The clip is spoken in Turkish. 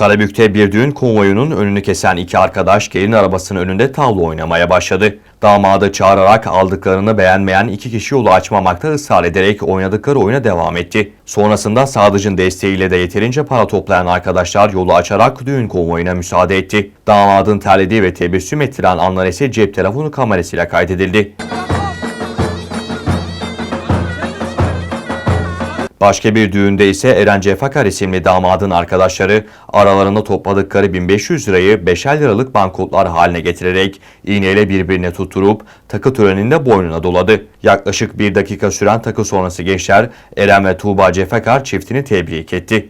Karabük'te bir düğün konvoyunun önünü kesen iki arkadaş gelin arabasının önünde tavla oynamaya başladı. Damadı çağırarak aldıklarını beğenmeyen iki kişi yolu açmamakta ısrar ederek oynadıkları oyuna devam etti. Sonrasında Sadıc'ın desteğiyle de yeterince para toplayan arkadaşlar yolu açarak düğün konvoyuna müsaade etti. Damadın terlediği ve tebessüm ettiren anlar ise cep telefonu kamerasıyla kaydedildi. Başka bir düğünde ise Eren Cefakar isimli damadın arkadaşları aralarında topladıkları 1500 lirayı beşer liralık banknotlar haline getirerek iğneyle birbirine tutturup takı töreninde boynuna doladı. Yaklaşık bir dakika süren takı sonrası gençler Eren ve Tuğba Cefakar çiftini tebrik etti.